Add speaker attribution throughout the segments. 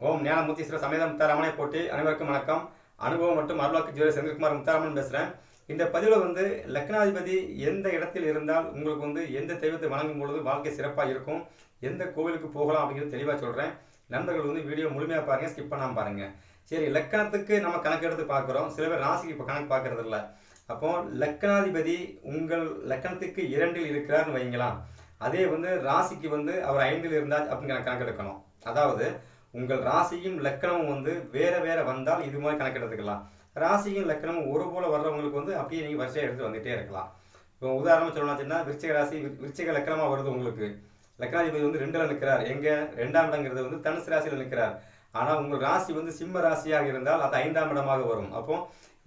Speaker 1: ஓம் ஞானமூர்த்தீஸ்வர சமேத முத்தாராமனை போட்டி அனைவருக்கும் வணக்கம். அனுபவம் மற்றும் அருளாக்கு ஜோதி செந்தில்குமார் முத்தாராமன் பேசுகிறேன் இந்த பதிவில் வந்து லக்னாதிபதி எந்த இடத்தில் இருந்தால் உங்களுக்கு வந்து எந்த தெய்வத்தை வணங்கும் பொழுது வாழ்க்கை சிறப்பாக இருக்கும் எந்த கோவிலுக்கு போகலாம் அப்படிங்கிறது தெளிவாக சொல்கிறேன் நண்பர்கள் வந்து வீடியோ முழுமையாக பாருங்கள் ஸ்கிப் பண்ணாமல் பாருங்கள் சரி லக்கணத்துக்கு நம்ம கணக்கு எடுத்து பார்க்குறோம். சில பேர் ராசிக்கு இப்போ கணக்கு பார்க்கறது இல்லை. அப்போ லக்கணாதிபதி உங்கள் லக்கணத்துக்கு இரண்டில் இருக்கிறார்னு வைங்களாம் அதே வந்து ராசிக்கு வந்து அவர் ஐந்தில் இருந்தால் அப்படிங்கிற கணக்கு எடுக்கணும். அதாவது உங்கள் ராசியும் லக்கணமும் வந்து வேற வேற வந்தால் இது மாதிரி கணக்கெடுத்துக்கலாம். ராசியும் லக்கணமும் ஒரு போல வர்றவங்களுக்கு வந்து அப்படியே நீங்கள் வரிசையாக எடுத்து வந்துட்டே இருக்கலாம். இப்போ உதாரணம் சொல்லணும்னா விருச்சிக ராசி விருச்சிக லக்கணமாக வருது உங்களுக்கு. லக்னாதிபதி வந்து ரெண்டில் நிற்கிறார் எங்கே? ரெண்டாம் இடங்கிறது வந்து தனுசு ராசியில் நிற்கிறார் ஆனால் உங்கள் ராசி வந்து சிம்ம ராசியாக இருந்தால் அது ஐந்தாம் இடமாக வரும். அப்போ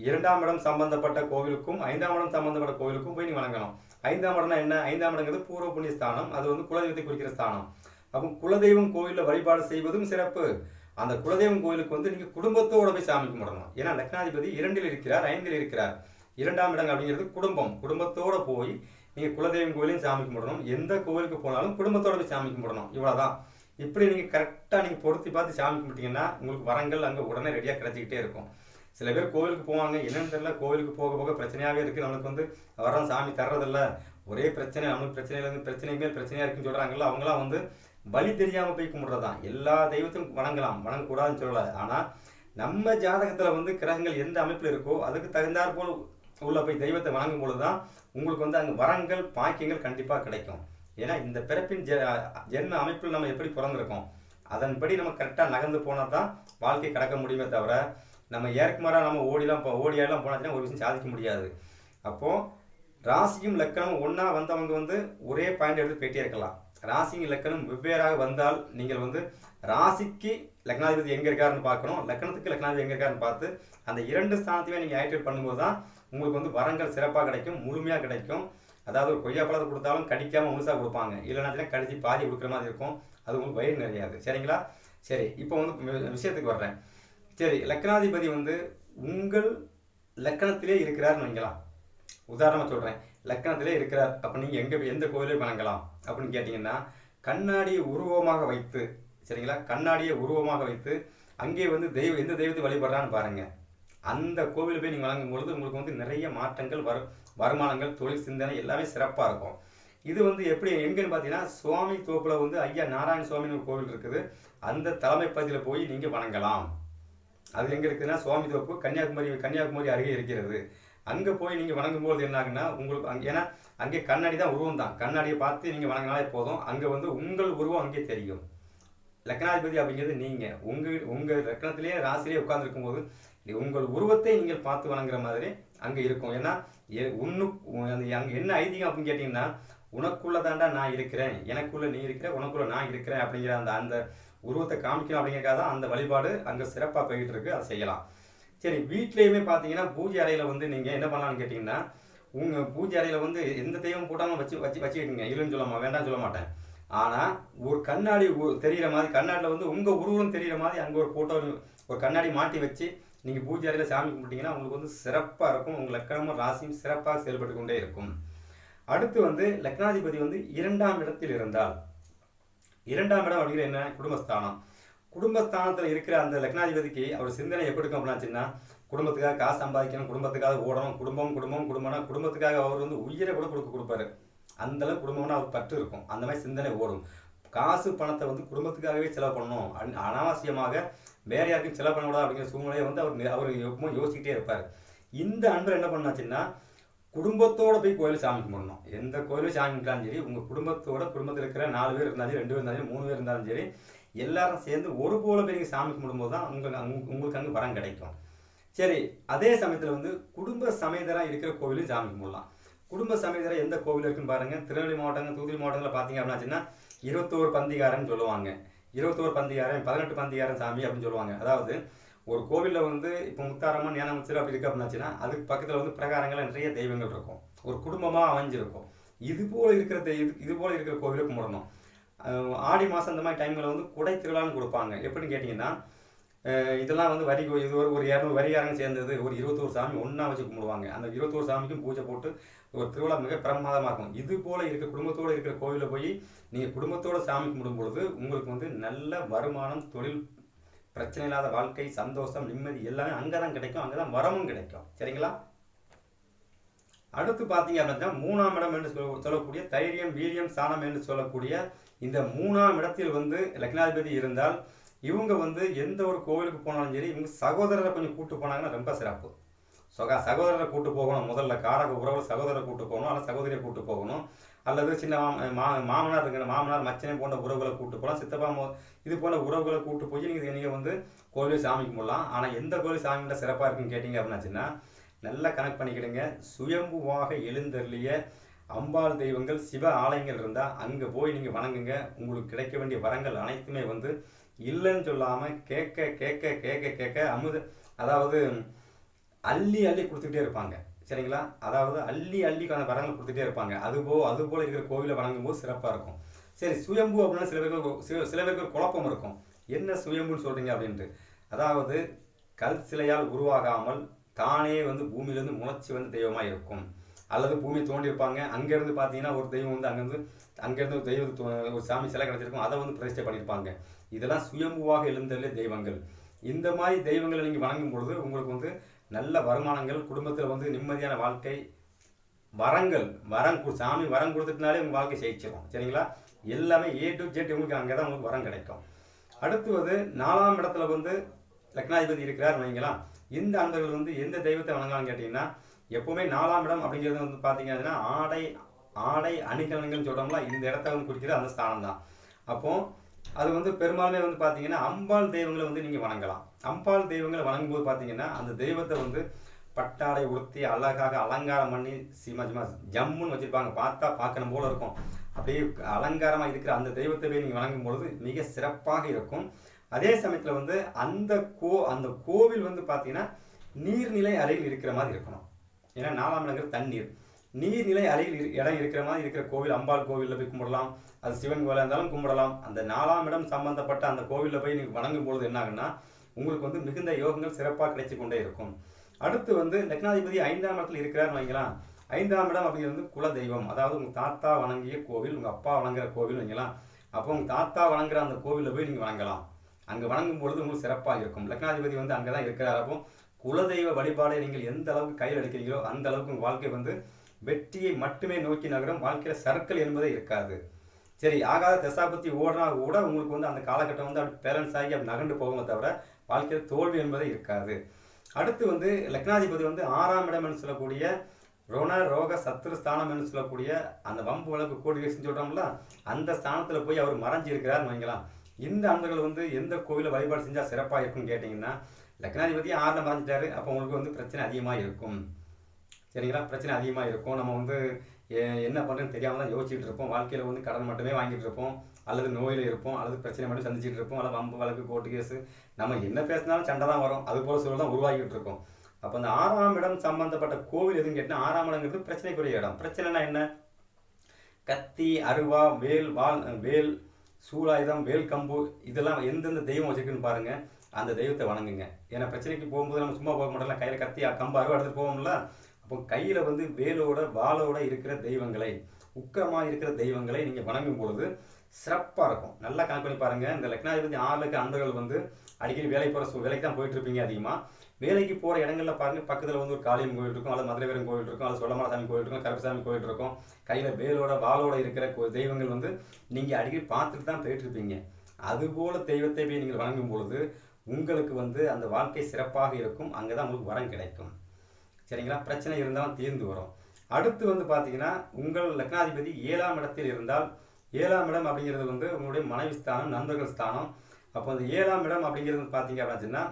Speaker 1: இரண்டாம் இடம் சம்பந்தப்பட்ட கோவிலுக்கும் ஐந்தாம் இடம் சம்பந்தப்பட்ட கோவிலுக்கும் போய் நீ வணங்கணும். ஐந்தாம் இடம்னா என்ன? ஐந்தாம் இடங்கிறது பூர்வ புண்ணிய ஸ்தானம் அது வந்து குலதெய்வத்தை குறிக்கிற ஸ்தானம். அப்போ குலதெய்வம் கோயிலில் வழிபாடு செய்வதும் சிறப்பு. அந்த குலதெய்வம் கோயிலுக்கு வந்து நீங்கள் குடும்பத்தோட போய் சாமி கும்பிடணும். ஏன்னா லக்னாதிபதி இரண்டில் இருக்கிறார் ஐந்தில் இருக்கிறார். இரண்டாம் இடம் அப்படிங்கிறது குடும்பம். குடும்பத்தோடு போய் நீங்கள் குலதெய்வம் கோயிலையும் சாமி கும்பிடணும். எந்த கோவிலுக்கு போனாலும் குடும்பத்தோட போய் சாமி கும்பிடணும். இவ்வளோதான் இப்படி நீங்கள் கரெக்டாக நீங்கள் பொருத்தி பார்த்து சாமி கும்பிட்டீங்கன்னா உங்களுக்கு வரங்கள் அங்கே உடனே ரெடியாக கிடைச்சிக்கிட்டே இருக்கும். சில பேர் கோவிலுக்கு போவாங்க. என்னென்னு தெரியல கோவிலுக்கு போக போக பிரச்சனையாகவே இருக்குது நம்மளுக்கு வந்து வரோம் சாமி தர்றதில்ல. ஒரே பிரச்சனை நம்மளுக்கு பிரச்சனையிலேருந்து பிரச்சனை மேல் பிரச்சனையாக இருக்குன்னு சொல்கிறாங்கல்ல அவங்களாம் வந்து பலி தெரியாமல் போய் கும்பிட்றதான் எல்லா தெய்வத்தையும் வணங்கலாம். வணங்கக்கூடாதுன்னு சொல்லலை. ஆனால் நம்ம ஜாதகத்தில் வந்து கிரகங்கள் எந்த அமைப்பில் இருக்கோ அதுக்கு தகுந்தாற் போல் உள்ள போய் தெய்வத்தை வணங்கும் பொழுது தான் உங்களுக்கு வந்து அங்கே வரங்கள் பாக்கியங்கள் கண்டிப்பாக கிடைக்கும். ஏன்னா இந்த பிறப்பின் ஜெ ஜென்ம அமைப்பில் நம்ம எப்படி பிறந்திருக்கோம்? அதன்படி நம்ம கரெக்டாக நகர்ந்து போனால் தான் வாழ்க்கை கடக்க முடியுமே தவிர நம்ம ஏற்குமாறாக நம்ம ஓடிலாம் போ ஓடியாலாம் போனாச்சுன்னா ஒரு விஷயம் சாதிக்க முடியாது. அப்போது ராசியும் லக்கணமும் ஒன்றா வந்தவங்க வந்து ஒரே பாயிண்ட் எடுத்து போயிட்டே இருக்கலாம். ராசியும் லக்கணம் வெவ்வேறாக வந்தால் நீங்கள் வந்து ராசிக்கு லக்னாதிபதி எங்கே இருக்காருன்னு பார்க்கணும். லக்னத்துக்கு லக்னாதிபதி எங்கே இருக்காருன்னு பார்த்து அந்த இரண்டு ஸ்தானத்தையுமே நீங்கள் ஆக்டிவேட் பண்ணும்போது தான் உங்களுக்கு வந்து வரங்கள் சிறப்பாக கிடைக்கும் முழுமையாக கிடைக்கும். அதாவது ஒரு கொய்யா பழத்தை கொடுத்தாலும் கடிக்காமல் முழுசாக கொடுப்பாங்க. இல்லைனாச்சுன்னா கடிச்சு பாதி கொடுக்குற மாதிரி இருக்கும். அது உங்களுக்கு வயிறு நிறையாது. சரிங்களா? சரி இப்போ வந்து விஷயத்துக்கு வர்றேன். சரி லக்னாதிபதி வந்து உங்கள் லக்கணத்திலே இருக்கிறார்னு நினைக்கலாம் உதாரணமாக சொல்கிறேன் லக்கணத்திலே இருக்கிறார். அப்போ நீங்கள் எங்கே எந்த கோவிலே வணங்கலாம் அப்படின்னு கேட்டிங்கன்னா கண்ணாடியை உருவமாக வைத்து சரிங்களா? கண்ணாடியை உருவமாக வைத்து அங்கே வந்து தெய்வம் எந்த தெய்வத்தை வழிபடுறான்னு பாருங்க. அந்த கோவிலில் போய் நீங்கள் வழங்கும் பொழுது உங்களுக்கு வந்து நிறைய மாற்றங்கள் வரும் வருமானங்கள் தொழில் சிந்தனை எல்லாமே சிறப்பாக இருக்கும். இது வந்து எப்படி எங்கன்னு பார்த்தீங்கன்னா சுவாமி தோப்பில் வந்து ஐயா நாராயண சுவாமின்னு ஒரு கோவில் இருக்குது. அந்த தலைமை பகுதியில் போய் நீங்கள் வணங்கலாம். அது எங்கே இருக்குதுன்னா சுவாமி தோப்பு கன்னியாகுமரி கன்னியாகுமரி அருகே இருக்கிறது. அங்கே போய் நீங்கள் வணங்கும்போது என்ன ஆகுன்னா உங்களுக்கு அங்கே ஏன்னா அங்கே கண்ணாடி தான் உருவம் தான் கண்ணாடியை பார்த்து நீங்கள் வணங்கினாலே போதும். அங்கே வந்து உங்கள் உருவம் அங்கே தெரியும். லக்னாதிபதி அப்படிங்கிறது நீங்கள் உங்கள் உங்கள் லக்னத்திலேயே ராசிலேயே உட்கார்ந்துருக்கும் போது உங்கள் உருவத்தை நீங்கள் பார்த்து வணங்குற மாதிரி அங்கே இருக்கும். ஏன்னா எ- உன்னு அந்த அங்கே என்ன ஐதீகம் அப்படின்னு கேட்டிங்கன்னா உனக்குள்ள தாண்டா நான் இருக்கிறேன். எனக்குள்ளே நீ இருக்கிற உனக்குள்ளே நான் இருக்கிறேன் அப்படிங்கிற அந்த அந்த உருவத்தை காமிக்கணும் அப்படிங்கிறக்காக தான் அந்த வழிபாடு அங்கே சிறப்பாக போயிட்டு இருக்கு. அதை செய்யலாம். சரி வீட்லேயுமே பார்த்தீங்கன்னா பூஜை அறையில் வந்து நீங்கள் என்ன பண்ணலான்னு கேட்டிங்கன்னா உங்கள் பூஜை அறையில் வந்து எந்த தெய்வம் போட்டாலும் வச்சு வச்சு வச்சுக்கிட்டீங்க. இல்லைன்னு சொல்ல வேண்டாம் வேண்டாம்னு சொல்ல மாட்டேன். ஆனால் ஒரு கண்ணாடி தெரிகிற தெரியிற மாதிரி கண்ணாடியில் வந்து உங்கள் உருவம் தெரிகிற மாதிரி அங்கே ஒரு ஃபோட்டோ ஒரு கண்ணாடி மாட்டி வச்சு நீங்கள் பூஜை அறையில் சாமி கும்பிட்டீங்கன்னா உங்களுக்கு வந்து சிறப்பாக இருக்கும். உங்கள் லக்கணமும் ராசியும் சிறப்பாக செயல்பட்டு கொண்டே இருக்கும். அடுத்து வந்து லக்னாதிபதி வந்து இரண்டாம் இடத்தில் இருந்தால். இரண்டாம் இடம் அப்படிங்கிற என்ன? குடும்பஸ்தானம். குடும்பஸ்தானத்தில் இருக்கிற அந்த லக்னாதிபதிக்கு அவர் சிந்தனை எப்படி இருக்கும் அப்படின்னாச்சுன்னா குடும்பத்துக்காக காசு சம்பாதிக்கணும் குடும்பத்துக்காக ஓடணும் குடும்பம் குடும்பம் குடும்பம்னா குடும்பத்துக்காக அவர் வந்து உயிரை கூட கொடுக்க கொடுப்பாரு. அந்தளவு குடும்பம்னா அவர் பற்று இருக்கும். அந்த மாதிரி சிந்தனை ஓடும். காசு பணத்தை வந்து குடும்பத்துக்காகவே செலவு பண்ணணும். அனாவசியமாக வேற யாருக்கும் செலவு பண்ணக்கூடாது அப்படிங்கிற சூழ்நிலையை வந்து அவர் அவர் எப்பவும் யோசிக்கிட்டே இருப்பார். இந்த அன்பர் என்ன பண்ணாச்சுன்னா குடும்பத்தோட போய் கோயில் சாமி கும்பிடணும். எந்த கோயிலும் சாமி கும்பிட்டாலும் சரி உங்கள் குடும்பத்தோட குடும்பத்தில் இருக்கிற நாலு பேர் இருந்தாலும் சரி ரெண்டு பேர் இருந்தாலும் சரி மூணு பேர் இருந்தாலும் சரி எல்லாரும் சேர்ந்து ஒரு போல பெரிய சாமி கும்பிடும்போது தான் உங்களுக்கு உங்களுக்கு அங்கே வரம் கிடைக்கும். சரி அதே சமயத்தில் வந்து குடும்ப சமேதராக இருக்கிற கோவிலும் சாமி கும்பிடலாம். குடும்ப சமேதரா எந்த கோவில் இருக்குன்னு பாருங்கள் திருநெல்வேலி மாவட்டங்கள் தூத்துக்குடி மாவட்டங்களில் பார்த்தீங்க அப்படின்னாச்சுன்னா இருபத்தோரு பந்திகாரன்னு சொல்லுவாங்க. இருபத்தோரு பந்திகாரன் பதினெட்டு பந்திகாரன் சாமி அப்படின்னு சொல்லுவாங்க. அதாவது ஒரு கோவிலில் வந்து இப்போ முத்தாரம்மன் ஞானமுச்சர் அப்படி இருக்குது அப்படின்னாச்சுன்னா அதுக்கு பக்கத்தில் வந்து பிரகாரங்கள் நிறைய தெய்வங்கள் இருக்கும். ஒரு குடும்பமாக அமைஞ்சிருக்கும். இது போல் இருக்கிற தெய்வ இது போல் இருக்கிற கோவிலை கும்பிடணும். ஆடி மாதம் அந்த மாதிரி டைமில் வந்து குடை திருவிழான்னு கொடுப்பாங்க. எப்படின்னு கேட்டிங்கன்னா இதெல்லாம் வந்து வரி இது ஒரு ஒரு இரநூறு வரிகாரங்க சேர்ந்தது ஒரு இருபத்தோரு சாமி ஒன்றா வச்சு கும்பிடுவாங்க. அந்த இருபத்தோரு சாமிக்கும் பூஜை போட்டு ஒரு திருவிழா மிக பிரமாதமாக இருக்கும். இது போல் இருக்க குடும்பத்தோடு இருக்கிற கோவிலில் போய் நீங்கள் குடும்பத்தோடு சாமி கும்பிடும் பொழுது உங்களுக்கு வந்து நல்ல வருமானம் தொழில் பிரச்சனை இல்லாத வாழ்க்கை சந்தோஷம் நிம்மதி எல்லாமே அங்கே தான் கிடைக்கும். அங்கே தான் வரமும் கிடைக்கும். சரிங்களா? அடுத்து பார்த்தீங்க அப்படின்னா மூணாம் இடம் என்று சொல்ல- சொல்லக்கூடிய தைரியம் வீரியம் சாணம் என்று சொல்லக்கூடிய இந்த மூணாம் இடத்தில் வந்து லக்னாதிபதி இருந்தால் இவங்க வந்து எந்த ஒரு கோவிலுக்கு போனாலும் சரி இவங்க சகோதரரை கொஞ்சம் கூட்டு போனாங்கன்னா ரொம்ப சிறப்பு. சகா சகோதரரை கூட்டு போகணும். முதல்ல காரக உறவு சகோதரரை கூட்டு போகணும் அல்லது சகோதரியை கூட்டு போகணும். அல்லது சின்ன மா- மாமனார் இருக்கிற மாமனார் மச்சனை போன்ற உறவுகளை கூட்டு போகலாம். சித்தப்பா இது போன்ற உறவுகளை கூட்டு போய் நீங்கள் நீங்கள் வந்து கோவில் சாமி கும்பிடலாம். ஆனால் எந்த கோவில் சாமிகிட்ட சிறப்பாக இருக்குன்னு கேட்டிங்க அப்படின்னாச்சுன்னா நல்லா கனெக்ட் பண்ணிக்கிடுங்க. சுயம்புவாக எழுந்தருளிய அம்பாள் தெய்வங்கள் சிவ ஆலயங்கள் இருந்தால் அங்கே போய் நீங்கள் வணங்குங்க. உங்களுக்கு கிடைக்க வேண்டிய வரங்கள் அனைத்துமே வந்து இல்லைன்னு சொல்லாமல் கேட்க கேட்க கேட்க கேட்க அமுத அதாவது அள்ளி அள்ளி கொடுத்துக்கிட்டே இருப்பாங்க. சரிங்களா? அதாவது அள்ளி அள்ளிக்கான வரங்கள் கொடுத்துட்டே இருப்பாங்க. அதுபோ அதுபோல் இருக்கிற கோவிலை வணங்கும் போது சிறப்பாக இருக்கும். சரி சுயம்பு அப்படின்னா சில பேருக்கு சில சில பேருக்கு குழப்பம் இருக்கும். என்ன சுயம்புன்னு சொல்கிறீங்க அப்படின்ட்டு. அதாவது கல் சிலையால் உருவாகாமல் தானே வந்து பூமியிலேருந்து முளைச்சி வந்து தெய்வமாக இருக்கும் அல்லது பூமியை தோண்டியிருப்பாங்க. அங்கேருந்து பார்த்தீங்கன்னா ஒரு தெய்வம் வந்து அங்கேருந்து அங்கேருந்து ஒரு தெய்வம் ஒரு சாமி சிலை கிடச்சிருக்கும் அதை வந்து பிரதிஷ்டை பண்ணியிருப்பாங்க. இதெல்லாம் சுயம்புவாக எழுந்ததிலே தெய்வங்கள். இந்த மாதிரி தெய்வங்களை நீங்கள் வணங்கும் பொழுது உங்களுக்கு வந்து நல்ல வருமானங்கள் குடும்பத்தில் வந்து நிம்மதியான வாழ்க்கை வரங்கள் வரம் கு- சாமி வரம் கொடுத்துட்டுனாலே உங்கள் வாழ்க்கை ஜெயிச்சிடும் சரிங்களா? எல்லாமே ஏ டு ஜெட் உங்களுக்கு அங்கே தான் உங்களுக்கு வரம் கிடைக்கும். அடுத்து வந்து நாலாம் இடத்துல வந்து லக்னாதிபதி இருக்கிறார் வைங்களா. இந்த அன்பர்கள் வந்து எந்த தெய்வத்தை வணங்கலாம்னு கேட்டிங்கன்னா எப்பவுமே நாலாம் இடம் அப்படிங்கிறது வந்து பார்த்தீங்க அப்படின்னா ஆடை ஆடை அணிகலன்கள்னு சொல்கிறோம்ல இந்த இடத்த வந்து குறிக்கிறது அந்த ஸ்தானம் தான் அப்போது அது வந்து பெரும்பாலுமே வந்து பார்த்தீங்கன்னா அம்பாள் தெய்வங்களை வந்து நீங்கள் வணங்கலாம். அம்பாள் தெய்வங்களை வணங்கும்போது பார்த்தீங்கன்னா அந்த தெய்வத்தை வந்து பட்டாடை உடுத்தி அழகாக அலங்காரம் பண்ணி சிம சிம ஜம்முன்னு வச்சுருப்பாங்க. பார்த்தா பார்க்கணும் போல இருக்கும். அப்படியே அலங்காரமாக இருக்கிற அந்த தெய்வத்தை போய் நீங்கள் வணங்கும் பொழுது மிக சிறப்பாக இருக்கும். அதே சமயத்தில் வந்து அந்த கோ அந்த கோவில் வந்து பார்த்தீங்கன்னா நீர்நிலை அறையில் இருக்கிற மாதிரி இருக்கணும். ஏன்னா நாலாம் இடங்கிறது தண்ணீர். நீர்நிலை அருகில் இடம் இருக்கிற மாதிரி இருக்கிற கோவில் அம்பாள் கோவிலில் போய் கும்பிடலாம். அது சிவன் கோவிலாக இருந்தாலும் கும்பிடலாம். அந்த நாலாம் இடம் சம்பந்தப்பட்ட அந்த கோவிலில் போய் நீங்கள் வணங்கும் பொழுது என்ன ஆகுன்னா உங்களுக்கு வந்து மிகுந்த யோகங்கள் சிறப்பாக கிடைச்சி கொண்டே இருக்கும். அடுத்து வந்து லக்னாதிபதி ஐந்தாம் இடத்தில் இருக்கிறாருன்னு வைக்கலாம் ஐந்தாம் இடம் அப்படிங்கிறது வந்து குல தெய்வம். அதாவது உங்கள் தாத்தா வணங்கிய கோவில் உங்கள் அப்பா வணங்குற கோவில் வைங்களாம் அப்போ உங்கள் தாத்தா வணங்குற அந்த கோவிலில் போய் நீங்கள் வணங்கலாம். அங்கே வணங்கும் பொழுது உங்களுக்கு சிறப்பாக இருக்கும். லக்னாதிபதி வந்து அங்கே தான் இருக்கிறார். அப்போ குலதெய்வ வழிபாடை நீங்கள் எந்த அளவுக்கு கையில் எடுக்கிறீங்களோ அந்த அளவுக்கு உங்கள் வாழ்க்கை வந்து வெற்றியை மட்டுமே நோக்கி நகரும். வாழ்க்கையில் சர்க்கிள் என்பதே இருக்காது. சரி ஆகாத தசாபத்தி ஓடினா கூட உங்களுக்கு வந்து அந்த காலகட்டம் வந்து அப்படி பேலன்ஸ் ஆகி அப்படி நகண்டு போகுமே தவிர வாழ்க்கையில் தோல்வி என்பதே இருக்காது. அடுத்து வந்து லக்னாதிபதி வந்து ஆறாம் இடம் என்று சொல்லக்கூடிய ரோண ரோக சத்துரு ஸ்தானம் என்று சொல்லக்கூடிய அந்த வம்பு வழக்கு கோடி சொல்கிறோம்ல அந்த ஸ்தானத்தில் போய் அவர் மறைஞ்சு இருக்கிறார்னு வைங்களாம் இந்த அன்பர்கள் வந்து எந்த கோவிலை வழிபாடு செஞ்சால் சிறப்பாக இருக்கும்னு கேட்டிங்கன்னா லக்னாதிபதி ஆறில் மறைஞ்சிட்டாரு. அப்போ உங்களுக்கு வந்து பிரச்சனை அதிகமாக இருக்கும். சரிங்களா? பிரச்சனை அதிகமாக இருக்கும். நம்ம வந்து என்ன பண்ணுறதுன்னு தெரியாமல் தான் யோசிச்சுட்டு இருப்போம். வாழ்க்கையில் வந்து கடன் மட்டுமே வாங்கிட்டு இருப்போம். அல்லது நோயில் இருப்போம். அல்லது பிரச்சனை மட்டும் சந்திச்சுட்டு இருப்போம். அல்லது வம்பு வழக்கு கோர்ட்டு கேஸு நம்ம என்ன பேசினாலும் சண்டை தான் வரும். அது போல சூழல் தான் உருவாக்கிட்டு இருக்கோம். அப்போ அந்த ஆறாம் இடம் சம்பந்தப்பட்ட கோவில் எதுன்னு கேட்டால் ஆறாம் இடங்கிறது பிரச்சனைக்குரிய இடம். பிரச்சனைனா என்ன? கத்தி அருவா வேல் வால் வேல் சூலாயுதம் வேல் கம்பு இதெல்லாம் எந்தெந்த தெய்வம் வச்சுருக்குன்னு பாருங்கள் அந்த தெய்வத்தை வணங்குங்க. ஏன்னா பிரச்சனைக்கு போகும்போது நம்ம சும்மா போக மாட்டோம்ல. கையில் கத்தி கம்பு அருவா எடுத்துட்டு போவோம்ல. அப்போ கையில் வந்து வேலோட வாளோட இருக்கிற தெய்வங்களை உக்கரமாக இருக்கிற தெய்வங்களை நீங்கள் வணங்கும் பொழுது சிறப்பாக இருக்கும். நல்லா கணக்கு பண்ணி பாருங்க. இந்த லக்னாதிபதி ஆளுக்கு அன்பர்கள் வந்து அடிக்கடி வேலைக்கு போகிற வேலைக்கு தான் போயிட்டு இருப்பீங்க அதிகமாக வேலைக்கு போகிற இடங்களில் பாருங்கள் பக்கத்தில் வந்து ஒரு காளியம் கோயில் இருக்கும். அல்லது மதுரைவீரன் கோயில் இருக்கும். அல்லது சொல்லமல கோயில் இருக்கும். கருப்பசாமி கோயில் இருக்கும். கையில் வேலோட வாளோட இருக்கிற கோ- தெய்வங்கள் வந்து நீங்கள் அடிக்கடி பார்த்துட்டு தான் போயிட்டு இருப்பீங்க. அதுபோல தெய்வத்தை போய் நீங்கள் வணங்கும் பொழுது உங்களுக்கு வந்து அந்த வாழ்க்கை சிறப்பாக இருக்கும். அங்கே தான் உங்களுக்கு வரம் கிடைக்கும். சரிங்களா? பிரச்சனை இருந்தாலும் தீர்ந்து வரும். அடுத்து வந்து பார்த்தீங்கன்னா உங்கள் லக்னாதிபதி ஏழாம் இடத்தில் இருந்தால் ஏழாம் இடம் அப்படிங்கிறது வந்து உங்களுடைய மனைவி ஸ்தானம் நண்பர்கள் ஸ்தானம். அப்போ அந்த ஏழாம் இடம் அப்படிங்கிறது வந்து பார்த்தீங்க அப்படின்னா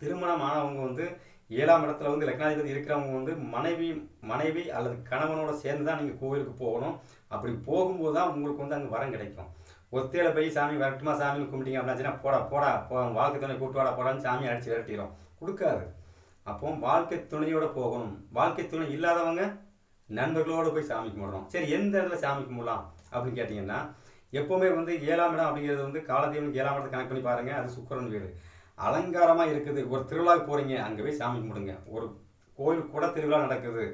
Speaker 1: திருமணம் ஆனவங்க வந்து ஏழாம் இடத்துல வந்து லக்னாதிபதி இருக்கிறவங்க வந்து மனைவி மனைவி அல்லது கணவனோட சேர்ந்து தான் நீங்கள் கோவிலுக்கு போகணும். அப்படி போகும்போது தான் உங்களுக்கு வந்து அங்கே வரம் கிடைக்கும். ஒத்தையில போய் சாமி வரட்டுமா சாமின்னு கும்பிட்டீங்க அப்படின்னா போடா போடா போ வாழ்க்கை துணை கூட்டு வாடா போடான்னு சாமி அடிச்சு விரட்டிடும் கொடுக்காது. அப்போ வாழ்க்கை துணையோட போகணும். வாழ்க்கை துணை இல்லாதவங்க நண்பர்களோடு போய் சாமி கும்பிடணும். சரி எந்த இடத்துல சாமி கும்பிடலாம் அப்படின்னு கேட்டிங்கன்னா எப்போவுமே வந்து ஏழாம் இடம் அப்படிங்கிறது வந்து காலதெய்வம் ஏழாம் இடத்தை கணக்கு பண்ணி பாருங்கள் அது சுக்கரன் வீடு. அலங்காரமாக இருக்குது. ஒரு திருவிழாவுக்கு போகிறீங்க அங்கே போய் சாமி கும்பிடுங்க. ஒரு கோயில் கூட திருவிழா நடக்குது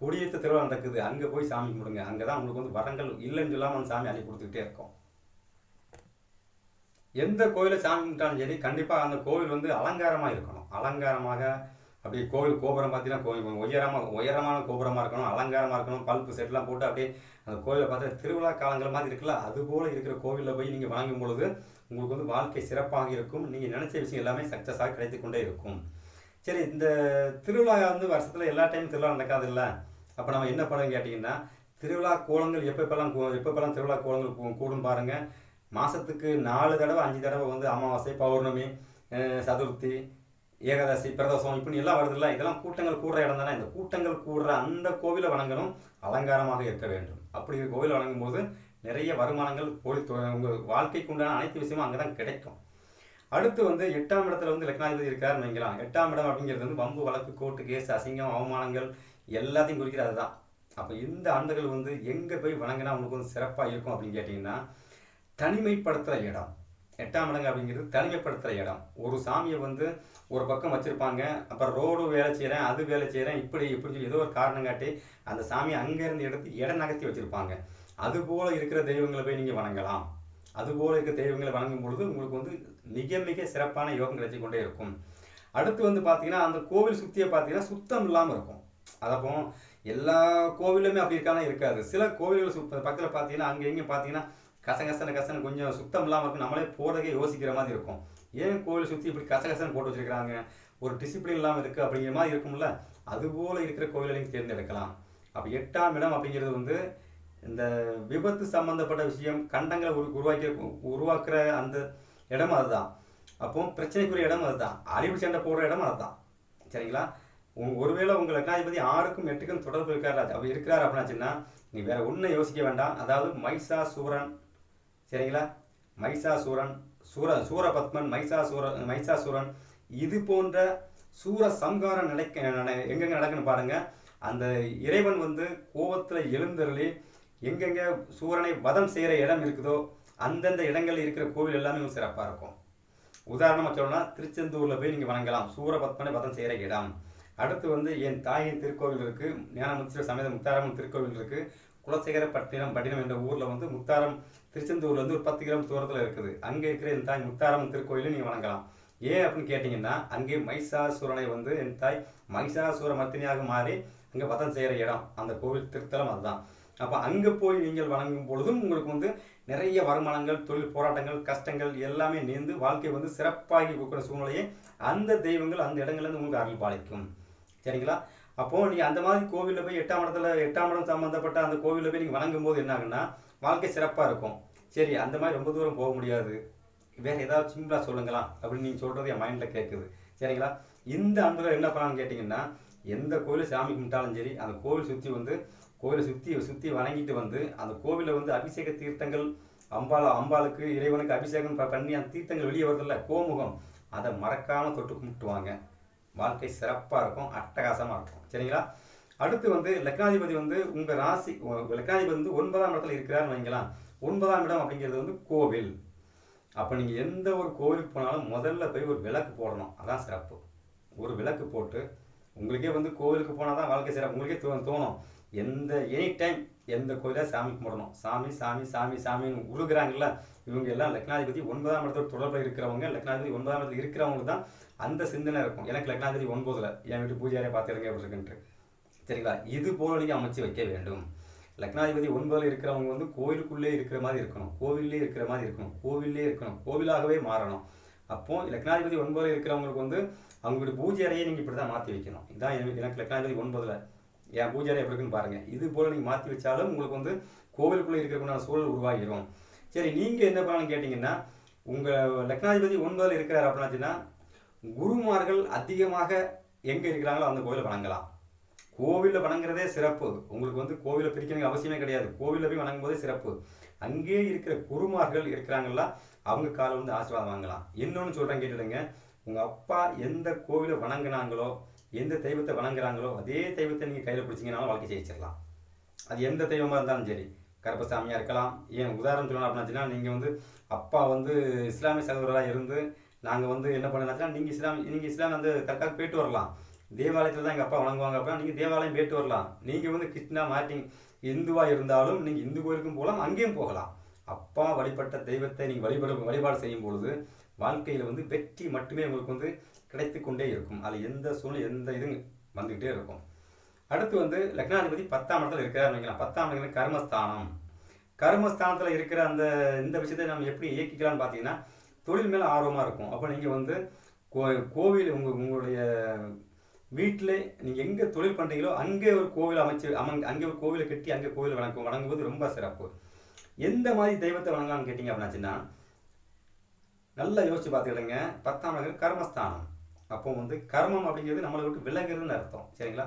Speaker 1: கொடியேற்ற திருவிழா நடக்குது அங்கே போய் சாமி கும்பிடுங்க. அங்கே தான் உங்களுக்கு வந்து வரங்கள் இல்லைன்னு சொல்லாமல் அந்த சாமி அள்ளி கொடுத்துக்கிட்டே இருக்கும். எந்த கோயிலை சாமி கும்பிட்டாலும் சரி கண்டிப்பாக அந்த கோவில் வந்து அலங்காரமாக இருக்கணும். அலங்காரமாக அப்படி கோவில் கோபுரம் பார்த்தீங்கன்னா கோவில் உயரமாக உயரமான கோபுரமாக இருக்கணும் அலங்காரமாக இருக்கணும். பல்ப்பு செட்லாம் போட்டு அப்படியே அந்த கோவிலை பார்த்தா திருவிழா காலங்கள் மாதிரி இருக்குல்ல அது போல் இருக்கிற கோவிலில் போய் நீங்கள் வாங்கும் பொழுது உங்களுக்கு வந்து வாழ்க்கை சிறப்பாக இருக்கும். நீங்கள் நினச்ச விஷயம் எல்லாமே சக்ஸஸாக கிடைத்து கொண்டே இருக்கும். சரி இந்த திருவிழா வந்து வருஷத்தில் எல்லா டைமும் திருவிழா நடக்காது இல்லை அப்போ நம்ம என்ன பண்ணணும் கேட்டிங்கன்னா திருவிழா கோலங்கள் எப்பப்பெல்லாம் எப்போல்லாம் எப்பப்பெல்லாம் திருவிழா கோலங்கள் கூடும் பாருங்கள் மாதத்துக்கு நாலு தடவை அஞ்சு தடவை வந்து அமாவாசை பௌர்ணமி சதுர்த்தி ஏகாதசி பிரதோஷம் இப்படி எல்லாம் வருதுல்ல இதெல்லாம் கூட்டங்கள் கூடுற இடம் தானே? இந்த கூட்டங்கள் கூடுற அந்த கோவிலை வணங்கணும் அலங்காரமாக இருக்க வேண்டும். அப்படி கோவில் வணங்கும் போது நிறைய வருமானங்கள் போலி உங்கள் வாழ்க்கைக்கு உண்டான அனைத்து விஷயமும் அங்கே தான் கிடைக்கும். அடுத்து வந்து எட்டாம் இடத்துல வந்து லக்னாதிபதி இருக்காருன்னு வைங்களாம் எட்டாம் இடம் அப்படிங்கிறது வந்து வம்பு வழக்கு கோர்ட்டு கேஸ் அசிங்கம் அவமானங்கள் எல்லாத்தையும் குறிக்கிறது அதுதான். அப்போ இந்த ஆண்டுகள் வந்து எங்கே போய் வணங்கினா உங்களுக்கு வந்து சிறப்பாக இருக்கும் அப்படின்னு கேட்டிங்கன்னா தனிமைப்படுத்துகிற இடம். எட்டாம் இடங்க அப்படிங்கிறது தனிமைப்படுத்துகிற இடம். ஒரு சாமியை வந்து ஒரு பக்கம் வச்சுருப்பாங்க. அப்புறம் ரோடு வேலை செய்கிறேன் அது வேலை செய்கிறேன் இப்படி இப்படி சொல்லி ஏதோ ஒரு காரணம் காட்டி அந்த சாமியை அங்கேருந்து எடுத்து இடம் நகர்த்தி வச்சுருப்பாங்க. அதுபோல் இருக்கிற தெய்வங்களை போய் நீங்கள் வணங்கலாம். அதுபோல் இருக்கிற தெய்வங்களை வணங்கும் பொழுது உங்களுக்கு வந்து மிக மிக சிறப்பான யோகம் கிடைச்சி கொண்டே இருக்கும். அடுத்து வந்து பார்த்தீங்கன்னா அந்த கோவில் சுற்றியை பார்த்தீங்கன்னா சுத்தம் இல்லாமல் இருக்கும். அதப்போ எல்லா கோவிலுமே அப்படி இருக்கானா இருக்காது. சில கோவில்கள் சுத்த பக்கத்தில் பார்த்தீங்கன்னா அங்கே இங்கே பார்த்தீங்கன்னா கசகசன கசன கொஞ்சம் சுத்தம் இல்லாமல் இருக்கும் நம்மளே போகிறதுக்கே யோசிக்கிற மாதிரி இருக்கும். ஏன் கோவில் சுற்றி இப்படி கசகசன்னு போட்டு வச்சுருக்காங்க ஒரு டிசிப்ளின் இல்லாமல் இருக்குது அப்படிங்கிற மாதிரி இருக்கும்ல. அதுபோல் இருக்கிற கோவிலை தேர்ந்தெடுக்கலாம். அப்போ எட்டாம் இடம் அப்படிங்கிறது வந்து இந்த விபத்து சம்மந்தப்பட்ட விஷயம் கண்டங்களை உரு உருவாக்கி உருவாக்குற அந்த இடம் அதுதான். அப்போ பிரச்சனைக்குரிய இடம் அதுதான். அழிவு சண்டை போடுற இடம் அதுதான். சரிங்களா? உங்க ஒருவேளை உங்கள் லக்னாதிபதி ஆறுக்கும் எட்டுக்கும் தொடர்பு இருக்காரு அவர் இருக்கிறார் அப்படின்னாச்சுன்னா நீ வேற ஒன்றும் யோசிக்க வேண்டாம். அதாவது மைசா சூரன் சரிங்களா? மைசாசூரன் சூர சூரபத்மன் மைசாசூர மைசாசூரன் இது போன்ற சூர சம்காரம் நடக்க எங்கெங்கே நடக்குன்னு பாருங்கள் அந்த இறைவன் வந்து கோபத்தில் எழுந்தருளி எங்கெங்கே சூரனை வதம் செய்கிற இடம் இருக்குதோ அந்தந்த இடங்களில் இருக்கிற கோவில் எல்லாமே சிறப்பாக இருக்கும். உதாரணமாக சொல்லணும்னா திருச்செந்தூரில் போய் நீங்கள் வணங்கலாம். சூரபத்மனை வதம் செய்கிற இடம். அடுத்து வந்து என் தாயின் திருக்கோவில் இருக்குது ஞானமுத்திர சமேத முத்தாரம்மன் திருக்கோவில் இருக்குது குலசேகர பட்டினம் பட்டினம் என்ற ஊரில் வந்து முத்தாரம் திருச்செந்தூர்ல ஒரு பத்து கிலோமீட்டர் தூரத்தில் இருக்குது. அங்கே இருக்கிற என் தாய் முத்தாரம் திருக்கோயிலும் நீங்கள் வணங்கலாம். ஏன் அப்படின்னு கேட்டிங்கன்னா அங்கே மைசாசூரனை வந்து என் தாய் மைசாசூர மர்த்தினியாக மாறி அங்கே வதம் செய்கிற இடம். அந்த கோவில் திருத்தலம் அதுதான். அப்போ அங்கே போய் நீங்கள் வணங்கும் பொழுதும் உங்களுக்கு வந்து நிறைய வருமானங்கள் தொழில் போராட்டங்கள் கஷ்டங்கள் எல்லாமே நீந்து வாழ்க்கை வந்து சிறப்பாகி கொடுக்குற சூழ்நிலையை அந்த தெய்வங்கள் அந்த இடங்கள்லேருந்து உங்களுக்கு அருள் பாலிக்கும். சரிங்களா? அப்போ நீங்கள் அந்த மாதிரி கோவிலில் போய் எட்டாம் இடத்துல எட்டாம் இடம் சம்மந்தப்பட்ட அந்த கோவிலில் போய் நீங்கள் வணங்கும் போது என்ன ஆகுன்னா வாழ்க்கை சிறப்பாக இருக்கும். சரி அந்த மாதிரி ரொம்ப தூரம் போக முடியாது. வேற ஏதாவது சிம்பிளாக சொல்லுங்களா அப்படின்னு நீங்கள் சொல்கிறது என் மைண்டில் கேட்குது சரிங்களா? இந்த அன்பர்கள் என்ன பண்ணான்னு கேட்டிங்கன்னா எந்த கோயில் சாமி கும்பிட்டாலும் சரி அந்த கோவில் சுற்றி வந்து கோவிலை சுற்றி சுற்றி வணங்கிட்டு வந்து அந்த கோவிலில் வந்து அபிஷேக தீர்த்தங்கள் அம்பாள் அம்பாளுக்கு இறைவனுக்கு அபிஷேகம் பண்ணி அந்த தீர்த்தங்கள் வெளியே வருதுல்ல கோமுகம் அதை மறக்காமல் தொட்டு கும்பிட்டுவாங்க. வாழ்க்கை சிறப்பாக இருக்கும் அட்டகாசமாக இருக்கும். சரிங்களா? அடுத்து வந்து லக்னாதிபதி வந்து உங்கள் ராசி லக்னாதிபதி வந்து ஒன்பதாம் இடத்துல இருக்கிறாருன்னு வைங்களேன். ஒன்பதாம் இடம் அப்படிங்கிறது வந்து கோவில். அப்போ நீங்கள் எந்த ஒரு கோவிலுக்கு போனாலும் முதல்ல போய் ஒரு விளக்கு போடணும். அதான் சிறப்பு. ஒரு விளக்கு போட்டு உங்களுக்கே வந்து கோவிலுக்கு போனால் தான் வாழ்க்கை சிறப்பு. உங்களுக்கே தோ தோணும். எந்த எனி டைம் எந்த கோயிலாக சாமி கும்பிடணும். சாமி சாமி சாமி சாமின்னு உருகுறாங்கல்ல இவங்க எல்லாம் லக்னாதிபதி ஒன்பதாம் இடத்தோட தொடர்பில் இருக்கிறவங்க லக்னாதிபதி ஒன்பதாம் இடத்துல இருக்கிறவங்களுக்கு தான் அந்த சிந்தனை இருக்கும். எனக்கு லக்னாதிபதி ஒன்பதுல. என் வீட்டு பூஜையாரே பார்த்துருங்க அப்படி இருக்குன்ட்டு. சரிங்களா? இது போல நீங்கள் அமைச்சு வைக்க வேண்டும். லக்னாதிபதி ஒன்பதுல இருக்கிறவங்க வந்து கோவிலுக்குள்ளே இருக்கிற மாதிரி இருக்கணும். கோவிலே இருக்கிற மாதிரி இருக்கணும். கோவிலே இருக்கணும். கோவிலாகவே மாறணும். அப்போ லக்னாதிபதி ஒன்பதுல இருக்கிறவங்களுக்கு வந்து அவங்களுடைய பூஜை அறையை நீங்கள் இப்படி தான் மாற்றி வைக்கணும். இதான் எனக்கு லக்னாதிபதி ஒன்பதுல. என் பூஜை அறை எப்படி இருக்குன்னு பாருங்க. இது போல நீங்கள் மாற்றி வச்சாலும் உங்களுக்கு வந்து கோவிலுக்குள்ளே இருக்கிற சூழல் உருவாகிடும். சரி நீங்கள் என்ன பண்ணலாம்னு கேட்டிங்கன்னா உங்கள் லக்னாதிபதி ஒன்பதுல இருக்கிறார் அப்படின்னாச்சுன்னா குருமார்கள் அதிகமாக எங்கே இருக்கிறாங்களோ அந்த கோயிலை வணங்கலாம். கோவிலில் வணங்குறதே சிறப்பு. உங்களுக்கு வந்து கோவிலை பிரிக்கணும் அவசியமே கிடையாது. கோவிலில் போய் வணங்கும் போதே சிறப்பு. அங்கேயே இருக்கிற குருமார்கள் இருக்கிறாங்களா அவங்க காலை வந்து ஆசீர்வாதம் வாங்கலாம். இன்னொன்று சொல்கிறேன் கேட்டுடுங்க. உங்கள் அப்பா எந்த கோவிலை வணங்கினாங்களோ எந்த தெய்வத்தை வணங்குறாங்களோ அதே தெய்வத்தை நீங்கள் கையில் பிடிச்சிங்கனாலும் வாழ்க்கை ஜெயிச்சிடலாம். அது எந்த தெய்வமாக இருந்தாலும் சரி. கருப்பசாமியாக இருக்கலாம். ஏன் உதாரணம் சொல்லணும் அப்படின்னாச்சுன்னா நீங்கள் வந்து அப்பா வந்து இஸ்லாமிய சகோதரராக இருந்து நாங்கள் வந்து என்ன பண்ணலாச்சுன்னா நீங்கள் இஸ்லாம் நீங்கள் இஸ்லாம் வந்து கரெக்டாக போயிட்டு வரலாம். தேவாலயத்தில் தான் எங்கள் அப்பா வணங்குவாங்க. அப்படின்னா நீங்கள் தேவாலயம் போயிட்டு வரலாம். நீங்கள் வந்து கிருஷ்ணா மாட்டிங் இந்துவாக இருந்தாலும் நீங்கள் இந்து கோயிலுக்கும் போகலாம் அங்கேயும் போகலாம். அப்பா வழிபட்ட தெய்வத்தை நீங்கள் வழிபட வழிபாடு செய்யும் பொழுது வாழ்க்கையில் வந்து வெற்றி மட்டுமே உங்களுக்கு வந்து கிடைத்து கொண்டே இருக்கும். அதில் எந்த சூழ்நிலை எந்த இதுவும் வந்துக்கிட்டே இருக்கும். அடுத்து வந்து லக்னாதிபதி பத்தாம் இடத்துல இருக்கிறார் நினைக்கலாம் பத்தாம் இடத்துல கர்மஸ்தானம். கர்மஸ்தானத்தில் இருக்கிற அந்த இந்த விஷயத்தை நம்ம எப்படி இயக்கிக்கலாம்னு பார்த்தீங்கன்னா தொழில் மேலே ஆர்வமாக இருக்கும். அப்போ நீங்கள் வந்து கோ கோவில் உங்கள் உங்களுடைய வீட்டில் நீங்கள் எங்கே தொழில் பண்ணுறீங்களோ அங்கே ஒரு கோவில் அமைச்சு அமங் அங்கே ஒரு கோவிலை கட்டி அங்கே கோவில் வணங்கும் வணங்குவது ரொம்ப சிறப்பு. எந்த மாதிரி தெய்வத்தை வணங்கலாம்னு கேட்டிங்க அப்படின்னாச்சுன்னா நல்லா யோசிச்சு பார்த்துக்கிடுங்க. பத்தாம் நகர் கர்மஸ்தானம். அப்போ வந்து கர்மம் அப்படிங்கிறது நம்மளை விட்டு விலகுறதுன்னு அர்த்தம். சரிங்களா?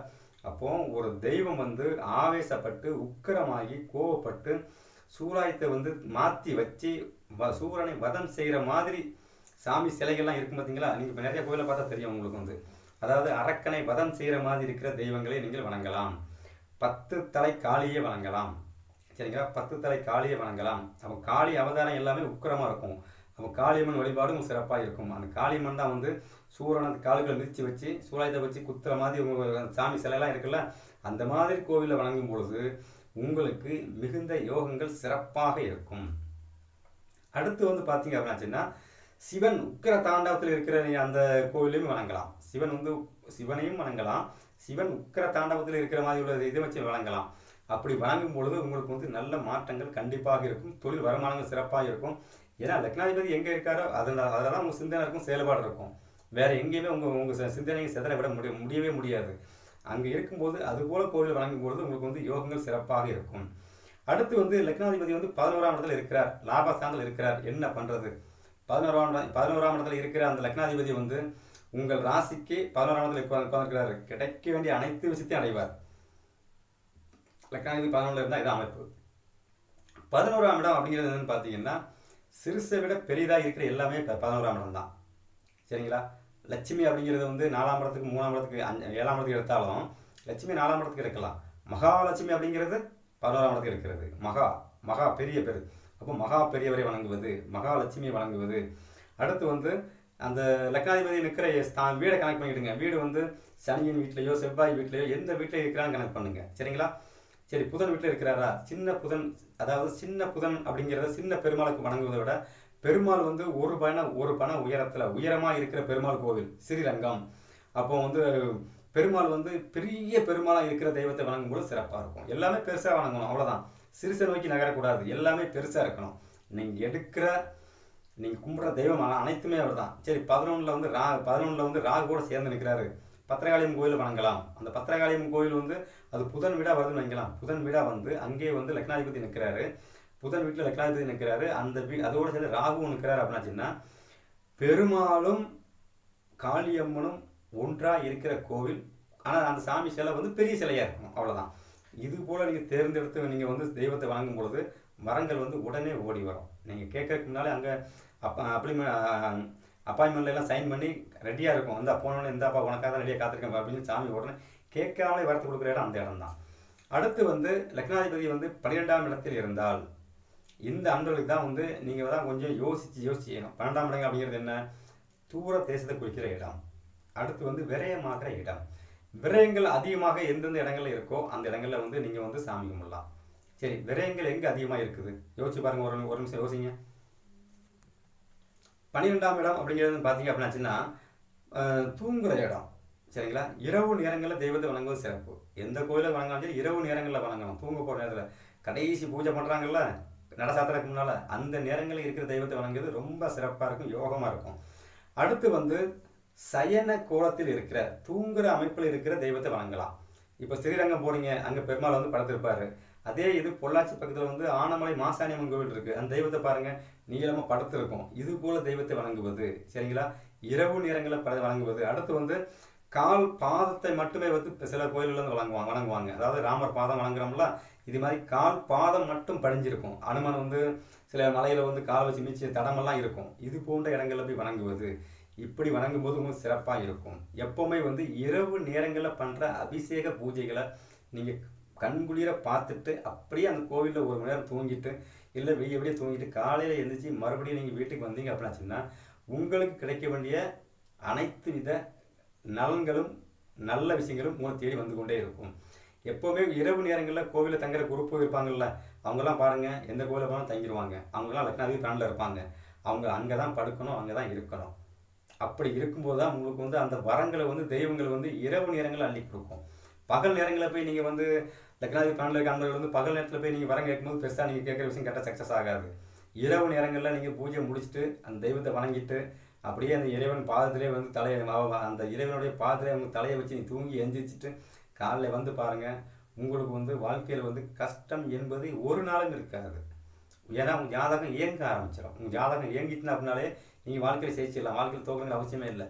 Speaker 1: அப்போ ஒரு தெய்வம் வந்து ஆவேசப்பட்டு உக்கிரமாகி கோவப்பட்டு சூராயத்தை வந்து மாற்றி வச்சு சூரனை வதம் செய்கிற மாதிரி சாமி சிலைகள்லாம் இருக்கும் பார்த்தீங்களா நீங்கள் இப்போ நிறைய கோயிலை பார்த்தா தெரியும் உங்களுக்கு வந்து. அதாவது அரக்கனை வதம் செய்கிற மாதிரி இருக்கிற தெய்வங்களை நீங்கள் வணங்கலாம். பத்து தலை காளியை வணங்கலாம். சரிங்களா? பத்து தலை காளியை வணங்கலாம். அப்போ காளி அவதாரம் எல்லாமே உக்கிரமாக இருக்கும். அப்போ காளியம்மன் வழிபாடும் சிறப்பாக இருக்கும். அந்த காளியம்மன் தான் வந்து சூரன் அந்த கால்களை மிதித்து வச்சு சூழாயத்தை வச்சு குத்துற மாதிரி உங்களுக்கு அந்த சாமி சிலையெல்லாம் இருக்குல்ல? அந்த மாதிரி கோவிலில் வணங்கும் பொழுது உங்களுக்கு மிகுந்த யோகங்கள் சிறப்பாக இருக்கும். அடுத்து வந்து பார்த்தீங்க அப்படின்னாச்சுன்னா சிவன் உக்கிர தாண்டவத்தில் இருக்கிற அந்த கோவிலையும் வணங்கலாம். சிவன் வந்து சிவனையும் வணங்கலாம். சிவன் உக்கிர தாண்டவத்தில் இருக்கிற மாதிரி உள்ள இதை வச்சு வணங்கலாம். அப்படி வணங்கும் பொழுது உங்களுக்கு வந்து நல்ல மாற்றங்கள் கண்டிப்பாக இருக்கும். தொழில் வருமானங்கள் சிறப்பாக இருக்கும். ஏன்னா லக்னாதிபதி எங்கே இருக்காரோ அதில் அதில் தான் உங்கள் சிந்தனை இருக்கும் செயல்பாடு இருக்கும். வேறு எங்கேயுமே உங்கள் உங்கள் சிந்தனையை சிதற விட முடிய முடியவே முடியாது. அங்கே இருக்கும்போது அதுபோல் கோவில் வழங்கும்போது பொழுது உங்களுக்கு வந்து யோகங்கள் சிறப்பாக இருக்கும். அடுத்து வந்து லக்னாதிபதி வந்து பதினோராம் இடத்துல இருக்கிறார். லாபஸ்தானத்தில் இருக்கிறார். என்ன பண்ணுறது பதினோராம் பதினோராம் இடத்துல இருக்கிற அந்த லக்னாதிபதி வந்து உங்கள் ராசிக்கு பதினோராம் இடத்துல உட்கார்ந்து- கிடைக்க வேண்டிய அனைத்து விஷயத்தையும் அடைவார். லக்னாதிபதி பதினொன்றில் இருந்தால் இதான் அமைப்பு. பதினோராம் இடம் அப்படிங்கிறது என்னன்னு பார்த்தீங்கன்னா சிறுசை விட பெரியதாக இருக்கிற எல்லாமே பதினோராம் இடம் தான். சரிங்களா? லட்சுமி அப்படிங்கிறது வந்து நாலாம் இடத்துக்கு மூணாம் இடத்துக்கு அஞ்சு ஏழாம் இடத்துக்கு எடுத்தாலும் லட்சுமி நாலாம் இடத்துக்கு எடுக்கலாம். மகாலட்சுமி அப்படிங்கிறது பதினோராம் இருக்கிறது. மகா மகா பெரிய பேர். அப்போ மகா பெரியவரை வணங்குவது மகாலட்சுமியை வணங்குவது. அடுத்து வந்து அந்த லக்னாதிபதி நிற்கிற ஸ்தான் வீடை கனெக்ட் பண்ணிவிடுங்க வீடு வந்து சனியின் வீட்லேயோ செவ்வாய் வீட்லேயோ எந்த வீட்டில் இருக்கிறான்னு கனெக்ட் பண்ணுங்க. சரிங்களா? சரி புதன் வீட்டில் இருக்கிறாரா? சின்ன புதன் அதாவது சின்ன புதன் அப்படிங்கிறத சின்ன பெருமாளுக்கு வணங்குவதை விட பெருமாள் வந்து ஒரு பண ஒரு பண உயரத்தில் உயரமாக இருக்கிற பெருமாள் கோவில் ஸ்ரீரங்கம். அப்போ வந்து பெருமாள் வந்து பெரிய பெருமாளாக இருக்கிற தெய்வத்தை வணங்கும்போது சிறப்பாக இருக்கும். எல்லாமே பெருசாக வணங்கணும் அவ்வளோதான் சிறுசை நோக்கி நகரக்கூடாது எல்லாமே பெருசாக இருக்கணும். நீங்கள் எடுக்கிற நீங்கள் கும்பிட்ற தெய்வம் அனைத்துமே அவர் தான் சரி பதினொன்றில் வந்து ரா பதினொன்றில் வந்து ராகு கூட சேர்ந்து நிற்கிறாரு பத்திரகாளியம் கோயில் வணங்கலாம். அந்த பத்திரகாளியம் கோயில் வந்து அது புதன் வீடாக வருதுன்னு வைக்கலாம் புதன் வீடாக வந்து அங்கேயே வந்து லக்னாதிபதி நிற்கிறாரு புதன் வீட்டில் லக்னாதிபதி நிற்கிறாரு அந்த வீ அதோட சேர்ந்து ராகுவும் நிற்கிறாரு அப்படின்னாச்சுன்னா பெருமாளும் காளியம்மனும் ஒன்றாக இருக்கிற கோவில் ஆனால் அந்த சாமி சிலை வந்து பெரிய சிலையாக இருக்கும் அவ்வளோதான் இது போல் நீங்கள் தேர்ந்தெடுத்து நீங்கள் வந்து தெய்வத்தை வணங்கும் பொழுது மரங்கள் வந்து உடனே ஓடி வரும். நீங்கள் கேட்கறதுக்கு முன்னாலே அங்கே அப்பா அப்படி அப்பாயின்மெண்ட்ல எல்லாம் சைன் பண்ணி ரெடியாக இருக்கும். இந்த போனோடனே இந்த அப்பா உனக்காக தான் ரெடியாக காத்திருக்கேன் அப்படின்னு சாமி உடனே கேட்காமலே வரத்து கொடுக்குற இடம் அந்த இடம் தான். அடுத்து வந்து லக்னாதிபதி வந்து பன்னிரெண்டாம் இடத்தில் இருந்தால் இந்த அன்பர்களுக்கு தான் வந்து நீங்கள் தான் கொஞ்சம் யோசித்து யோசிச்சு பன்னெண்டாம் இடம் அப்படிங்கிறது என்ன? தூர தேசத்தை குறிக்கிற இடம். அடுத்து வந்து விரயமாகிற இடம். விரயங்கள் அதிகமாக எந்தெந்த இடங்கள்ல இருக்கோ அந்த இடங்கள்ல வந்து நீங்கள் வந்து சாமி கும்பிடலாம். சரி விரயங்கள் எங்கே அதிகமாக இருக்குது? யோசிச்சு பாருங்க ஒரு ஒரு நிமிஷம் யோசிங்க. பன்னிரெண்டாம் இடம் அப்படிங்கிறது பார்த்தீங்க அப்படின்னாச்சுன்னா தூங்குற இடம். சரிங்களா? இரவு நேரங்களில் தெய்வத்தை வணங்குவது சிறப்பு. எந்த கோயிலில் வணங்கினாலும் சரி இரவு நேரங்களில் வணங்கணும் தூங்க போகிற நேரத்தில். கடைசி பூஜை பண்ணுறாங்கல்ல நடசாத்திரக்கு முன்னால் அந்த நேரங்களில் இருக்கிற தெய்வத்தை வணங்குறது ரொம்ப சிறப்பாக இருக்கும் யோகமாக இருக்கும். அடுத்து வந்து சயன கோலத்தில் இருக்கிற தூங்குற அமைப்பில் இருக்கிற தெய்வத்தை வணங்கலாம். இப்போ ஸ்ரீரங்கம் போறீங்க அங்கே பெருமாள் வந்து படுத்திருப்பாரு. அதே இது பொள்ளாச்சி பக்கத்தில் வந்து ஆனமலை மாசாணியம்மன் கோவில் இருக்கு. அந்த தெய்வத்தை பாருங்க நீளமாக படுத்திருக்கும். இது போல தெய்வத்தை வணங்குவது சரிங்களா? இரவு நேரங்களில் பட வணங்குவது. அடுத்து வந்து கால் பாதத்தை மட்டுமே வந்து சில கோயில்கள் வந்து வழங்குவாங்க வணங்குவாங்க. அதாவது ராமர் பாதம் வணங்குறோம்ல இது மாதிரி கால் பாதம் மட்டும் படிஞ்சிருக்கும். அனுமன் வந்து சில மலையில் வந்து கால் வச்சு மிச்சி தடமெல்லாம் இருக்கும். இது போன்ற இடங்களில் போய் வணங்குவது. இப்படி வணங்கும் போது உங்களுக்கு சிறப்பாக இருக்கும். எப்போவுமே வந்து இரவு நேரங்களில் பண்ணுற அபிஷேக பூஜைகளை நீங்கள் கண்குளிர பார்த்துட்டு அப்படியே அந்த கோவிலில் ஒரு மணி நேரம் தூங்கிட்டு இல்லை வெளியே வெளியே தூங்கிட்டு காலையில் எழுந்திரிச்சு மறுபடியும் நீங்கள் வீட்டுக்கு வந்தீங்க அப்படின்னாச்சுன்னா உங்களுக்கு கிடைக்க வேண்டிய அனைத்து வித நலன்களும் நல்ல விஷயங்களும் உங்களை தேடி வந்து கொண்டே இருக்கும். எப்போவுமே இரவு நேரங்களில் கோவிலில் தங்குற குரூப்பு இருப்பாங்கல்ல அவங்கெல்லாம் பாருங்கள் எந்த கோவிலில் போனாலும் தங்கிடுவாங்க அவங்கெல்லாம் லக்னாதிபதி பிராண்டில் இருப்பாங்க. அவங்க அங்கே தான் படுக்கணும் அங்கே தான் இருக்கணும். அப்படி இருக்கும்போது தான் உங்களுக்கு வந்து அந்த வரங்களை வந்து தெய்வங்கள் வந்து இரவு நேரங்களில் அள்ளி கொடுக்கும். பகல் நேரங்களில் போய் நீங்கள் வந்து லக்னாதி பன்னெண்டு இருக்க வந்து பகல் நேரத்தில் போய் நீங்கள் வரம் கேட்கும்போது பெருசாக நீங்கள் கேட்குற விஷயம் கரெக்டாக சக்ஸஸ் ஆகாது. இரவு நேரங்களில் நீங்கள் பூஜை முடிச்சுட்டு அந்த தெய்வத்தை வணங்கிட்டு அப்படியே அந்த இறைவன் பாதத்திலே வந்து தலையை அந்த இறைவனுடைய பாதத்திலே உங்கள் தலையை வச்சு நீ தூங்கி எந்திரிச்சிட்டு காலையில் வந்து பாருங்கள் உங்களுக்கு வந்து வாழ்க்கையில் வந்து கஷ்டம் என்பது ஒரு நாளும் இருக்காது. ஏன்னா உங்கள் ஜாதகம் இயங்க ஆரம்பிச்சிடும் உங்கள் ஜாதகம் இயங்கிட்டுனா அப்படின்னாலே நீங்கள் வாழ்க்கையில் ஜெயிச்சிடலாம் வாழ்க்கையில் தோக்கணுங்கிற அவசியமே இல்லை.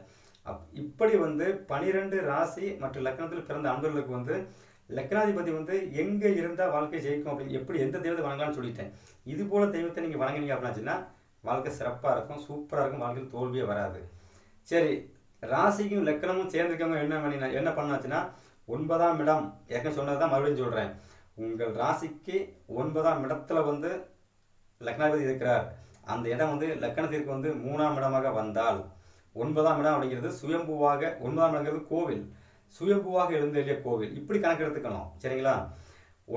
Speaker 1: அப் இப்படி வந்து பனிரெண்டு ராசி மற்றும் லக்னத்தில் பிறந்த அன்பர்களுக்கு வந்து லக்னாதிபதி வந்து எங்கே இருந்தால் வாழ்க்கை ஜெயிக்கும் அப்படின்னு எப்படி எந்த தெய்வத்தை வணங்கலாம்னு சொல்லிட்டேன். இது போல தெய்வத்தை நீங்கள் வணங்கினீங்க அப்படின்னாச்சுன்னா வாழ்க்கை சிறப்பாக இருக்கும் சூப்பராக இருக்கும் வாழ்க்கையில் தோல்வியே வராது. சரி ராசிக்கும் லக்னமும் சேர்ந்துருக்கவங்க என்ன பண்ணி என்ன பண்ணாச்சுன்னா ஒன்பதாம் இடம் ஏற்கனவே சொன்னது தான் மறுபடியும் சொல்கிறேன் உங்கள் ராசிக்கு ஒன்பதாம் இடத்துல வந்து லக்னாதிபதி இருக்கிறார். அந்த இடம் வந்து லக்கணத்திற்கு வந்து மூணாம் இடமாக வந்தால் ஒன்பதாம் இடம் அப்படிங்கிறது சுயம்புவாக ஒன்பதாம் இடங்கிறது கோவில். சுயம்புவாக எழுந்தெளிய கோவில். இப்படி கணக்கெடுத்துக்கணும் சரிங்களா?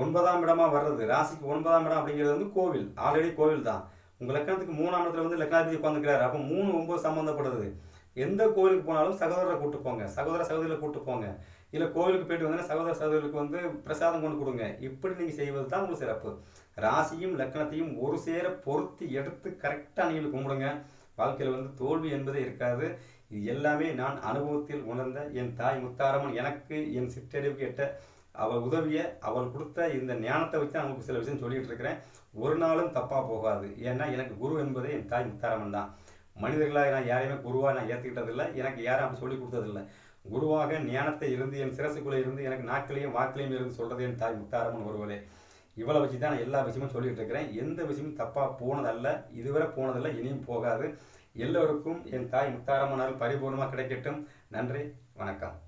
Speaker 1: ஒன்பதாம் இடமா வர்றது ராசிக்கு ஒன்பதாம் இடம் அப்படிங்கிறது வந்து கோவில். ஆல்ரெடி கோவில் தான். உங்கள் லக்கணத்துக்கு மூணாம் இடத்துல வந்து லக்னாதிபதி உட்காந்துக்கிறார் அப்போ மூணு ஒன்பது சம்மந்தப்படுது எந்த கோவிலுக்கு போனாலும் சகோதரரை கூட்டு போங்க. சகோதர சகோதரிகளை கூட்டு போங்க. இல்லை கோவிலுக்கு போயிட்டு வந்தோன்னா சகோதர சகோதரிகளுக்கு வந்து பிரசாதம் கொண்டு கொடுங்க. இப்படி நீங்கள் செய்வது தான் உங்களுக்கு சிறப்பு. ராசியும் லக்னத்தையும் ஒரு சேர பொருத்தி எடுத்து கரெக்டாக நீங்கள் கும்பிடுங்க. வாழ்க்கையில் வந்து தோல்வி என்பதே இருக்காது. இது எல்லாமே நான் அனுபவத்தில் உணர்ந்த என் தாய் முத்தாரம்மன் எனக்கு என் சிற்றறிவுக்கு எட்ட அவள் உதவிய அவள் கொடுத்த இந்த ஞானத்தை வச்சு நான் உங்களுக்கு சில விஷயம் சொல்லிட்டு இருக்கிறேன். ஒரு நாளும் தப்பாக போகாது. ஏன்னா எனக்கு குரு என்பதே என் தாய் முத்தாரம்மன் தான். மனிதர்களாக நான் யாரையுமே குருவாக நான் ஏற்றுக்கிட்டதில்லை எனக்கு யாரும் அப்படி சொல்லி கொடுத்ததில்லை. குருவாக ஞானத்தை இருந்து என் சிரசுக்குள்ளே இருந்து எனக்கு நாட்களையும் வாக்கிலையும் இருந்து சொல்கிறது என் தாய் முத்தாரம்மன் ஒருவரே இவ்வளோ வச்சு தான் நான் எல்லா விஷயமும் சொல்லிட்டு இருக்கிறேன். எந்த விஷயமும் தப்பாக போனதல்ல. இதுவரை போனதல்ல. இனியும் போகாது. எல்லோருக்கும் என் தாய் முத்தாரம்மனால் பரிபூர்ணமாக கிடைக்கட்டும். நன்றி. வணக்கம்.